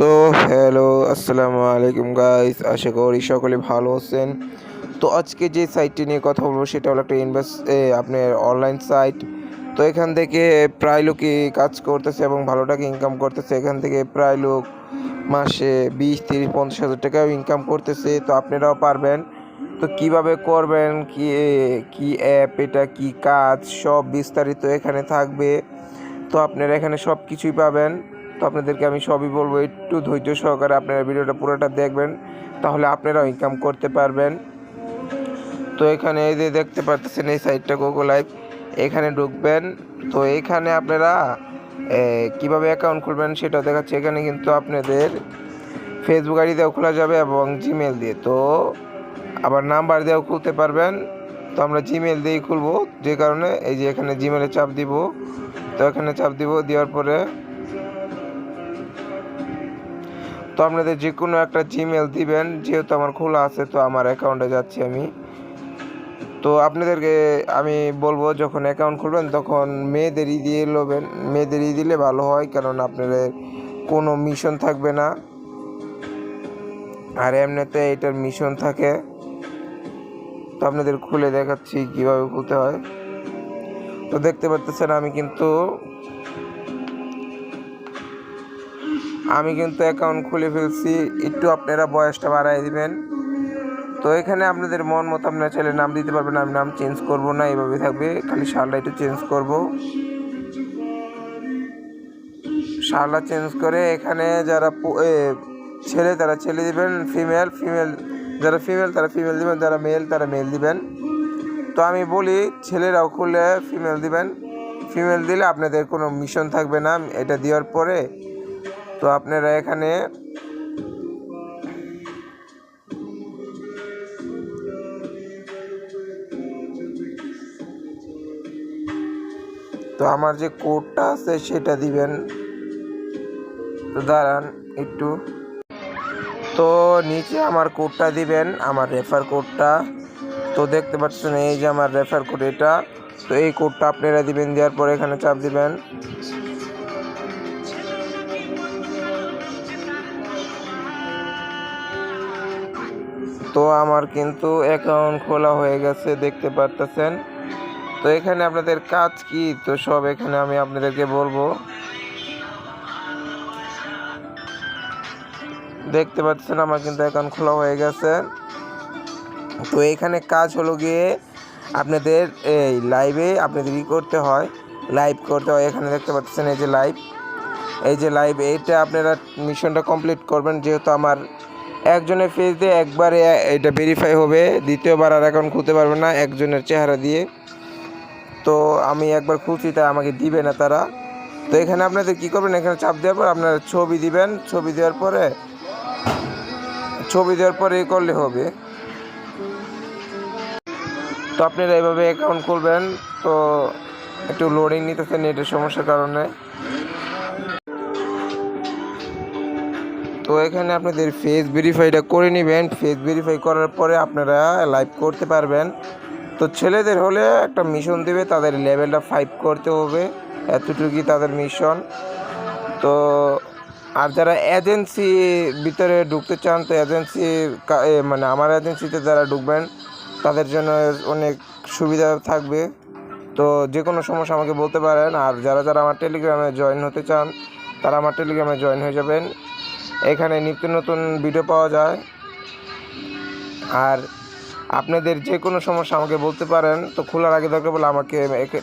তো হ্যালো, আসসালামু আলাইকুম গাইস আশা করি সকলে ভালো আছেন। তো আজকে যে সাইটটি নিয়ে কথা বলব, সেটা হলো একটা ইনভেস্ট আপনার অনলাইন সাইট তো এখান থেকে প্রায় লোকই কাজ করতেছে এবং ভালো টাকা ইনকাম করতেছে। এখান থেকে প্রায় লোক মাসে বিশ, তিরিশ, পঞ্চাশ হাজার টাকাও ইনকাম করতেছে। তো আপনারাও পারবেন। তো কীভাবে করবেন, কি কি অ্যাপ এটা কি কাজ, সব বিস্তারিত এখানে থাকবে। তো আপনারা এখানে সব কিছুই পাবেন। তো আপনাদেরকে আমি সবই বলব, একটু ধৈর্য সহকারে আপনারা ভিডিওটা পুরোটা দেখবেন, তাহলে আপনারাও ইনকাম করতে পারবেন। তো এখানে এই যে দেখতে পাচ্ছেন, এই সাইটটা গুগল লাইভ এখানে ঢুকবেন। তো এখানে আপনারা কীভাবে অ্যাকাউন্ট খুলবেন সেটা দেখাচ্ছে। এখানে কিন্তু আপনাদের ফেসবুক আইডি দিয়েও খোলা যাবে এবং জিমেল দিয়ে। তো আবার নাম্বার দিয়েও খুলতে পারবেন। তো আমরা জিমেল দিয়েই খুলবো, যে কারণে এই যে এখানে জিমেলে চাপ দিব। তো এখানে চাপ দিব, দেওয়ার পরে তো আপনাদের যে কোনো একটা জিমেল দিবেন, যেহেতু আমার খোলা আছে, তো আমার অ্যাকাউন্টে যাচ্ছি আমি। তো আপনাদেরকে আমি বলব, যখন অ্যাকাউন্ট খুলবেন, তখন মেয়েদেরই দিয়ে নেবেন মেয়েদেরই দিলে ভালো হয় কারণ আপনাদের কোনো মিশন থাকবে না। আর এমনিতে এটার মিশন থাকে। তো আপনাদের খুলে দেখাচ্ছি কীভাবে খুলতে হয়। তো দেখতে পাচ্ছেন, আমি কিন্তু আমি কিন্তু অ্যাকাউন্ট খুলে ফেলছি। একটু আপনারা বয়সটা বাড়াই দিবেন। তো এখানে আপনাদের মন মতো আপনারা চাইলে নাম দিতে পারবেন, আমি নাম চেঞ্জ করব না এইভাবে থাকবে। খালি শালটা একটু চেঞ্জ করব। সালটা চেঞ্জ করে এখানে যারা ছেলে তারা ছেলে দিবেন ফিমেল ফিমেল যারা ফিমেল তারা ফিমেল দিবেন, যারা মেল তারা মেল দিবেন। তো আমি বলি, ছেলেরাও খুলে ফিমেল দিবেন। ফিমেল দিলে আপনাদের কোনো মিশন থাকবে না। এটা দেওয়ার পরে তো আপনারা এখানে তো আমার যে কোডটা আছে সেটা দিবেন। তো দাঁড়ান একটু। তো নিচে আমার কোডটা দিবেন, আমার রেফার কোডটা। তো দেখতে পাচ্ছেন এই যে আমার রেফার কোড এটা। তো এই কোডটা আপনারা দিবেন, দেওয়ার পরে এখানে চাপ দিবেন। তো আমার কিন্তু অ্যাকাউন্ট খোলা হয়ে গেছে, দেখতে পারতেছেন। তো এখানে আপনাদের কাজ কি? তো সব এখানে আমি আপনাদেরকে বলব। দেখতে পাচ্ছেন আমার কিন্তু অ্যাকাউন্ট খোলা হয়ে গেছে। তো এখানে কাজ হলো গিয়ে আপনাদের এই লাইভে আপনাদের ই করতে হয়। লাইভ করতে হয়, এখানে দেখতে পাচ্ছেন এই যে লাইভ এই যে লাইভ এইটা আপনারা মিশনটা কমপ্লিট করবেন, যেহেতু আমার একজনের ফেস দিয়ে একবারে এটা ভেরিফাই হবে, দ্বিতীয়বার আর অ্যাকাউন্ট খুলতে পারবে না একজনের চেহারা দিয়ে। তো আমি একবার খুলছি, তাই আমাকে দিবে না তারা। তো এখানে আপনাদের কি করবেন? এখানে চাপ দেওয়ার পর আপনারা ছবি দিবেন। ছবি দেওয়ার পরে, ছবি দেওয়ার পরে এ করলে হবে। তো আপনারা এইভাবে অ্যাকাউন্ট খুলবেন। তো একটু লোডিং নিতেছে নেটের সমস্যার কারণে। তো এখানে আপনাদের ফেস ভেরিফাইটা করে নেবেন। ফেস ভেরিফাই করার পরে আপনারা লাইভ করতে পারবেন। তো ছেলেদের হলে একটা মিশন দেবে, তাদের লেভেলটা ফাইভ করতে হবে। এতটুকুই তাদের মিশন তো আর যারা এজেন্সি ভিতরে ঢুকতে চান, তো এজেন্সি মানে আমার এজেন্সিতে যারা ঢুকবেন, তাদের জন্য অনেক সুবিধা থাকবে। তো যে কোনো সমস্যা আমাকে বলতে পারেন। আর যারা যারা আমার টেলিগ্রামে জয়েন হতে চান, তারা আমার টেলিগ্রামে জয়েন হয়ে যাবেন। এখানে নিত্য নতুন ভিডিও পাওয়া যায়। আর আপনাদের যে কোনো সমস্যা আমাকে বলতে পারেন, তো খোলার আগে দরকার বলে আমাকে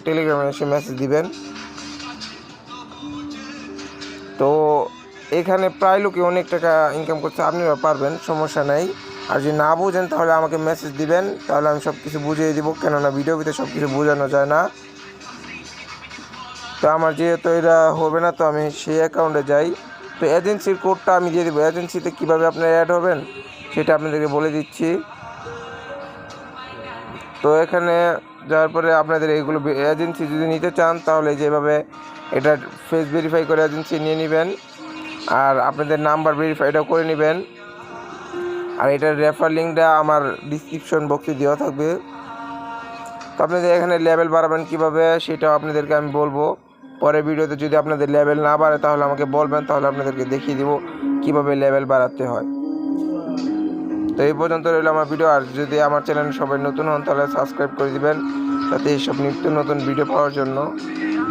টেলিগ্রামে এসে মেসেজ দিবেন। তো এখানে প্রায় লোকে অনেক টাকা ইনকাম করছে আপনারা পারবেন, সমস্যা নেই। আর যদি না বুঝেন, তাহলে আমাকে মেসেজ দিবেন, তাহলে আমি সব কিছু বুঝিয়ে দিব, কেননা ভিডিও ভিতরে সব কিছু বোঝানো যায় না। তো আমার যেহেতু এটা হবে না, তো আমি সেই অ্যাকাউন্টে যাই। তো এজেন্সির কোডটা আমি দিয়ে দেবো। এজেন্সিতে কীভাবে আপনারা অ্যাড হবেন, সেটা আপনাদেরকে বলে দিচ্ছি। তো এখানে যাওয়ার পরে আপনাদের এইগুলো এজেন্সি যদি নিতে চান, তাহলে যেভাবে এটা ফেস ভেরিফাই করে এজেন্সি নিয়ে নেবেন, আর আপনাদের নাম্বার ভেরিফাইটাও করে নেবেন। আর এটার রেফার লিঙ্কটা আমার ডিসক্রিপশন বক্সে দেওয়া থাকবে। তো আপনাদের এখানে লেভেল বাড়াবেন কীভাবে, সেটাও আপনাদেরকে আমি বলব। পরের ভিডিওতে যদি আপনাদের লেভেল না বাড়ে, তাহলে আমাকে বলবেন, তাহলে আপনাদেরকে দেখিয়ে দিব কীভাবে লেভেল বাড়াতে হয়। তো এই পর্যন্ত রইল আমার ভিডিও আর যদি আমার চ্যানেল সবাই নতুন হন, তাহলে সাবস্ক্রাইব করে দিবেন। যাতে এইসব নিত্য নতুন ভিডিও পাওয়ার জন্য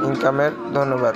ইনকামের ধন্যবাদ।